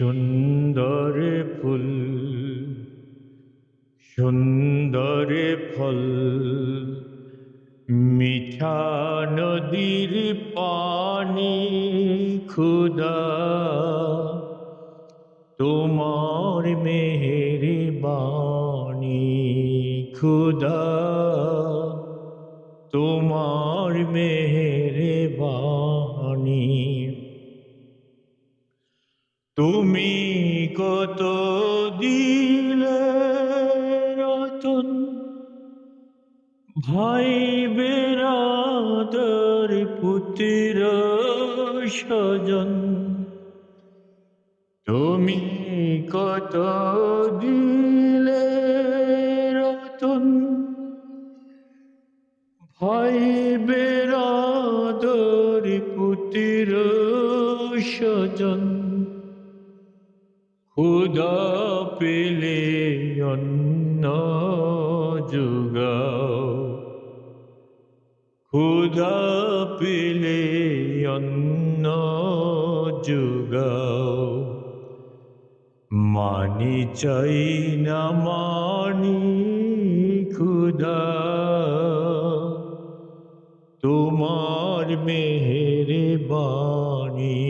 সুন্দর ফুল, সুন্দর ফল। মিঠা নদীর পানি খুদা তোমার মেহের বাণী খুদা তোমার মেহের বাণী তুমি কত দিলে রতন? ভাই বেরাদর পুত্র স্বজন। তুমি কত দিলে রতন? ভাই বেরাদর পুত্র স্বজন। খুদা পেলে অন্ন যোগাও। খুদা পেলে অন্ন যোগাও। মানি চাই না মানি খুদা তোমার মেহের বাণী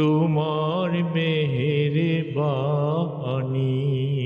তোমার মেহের বাণী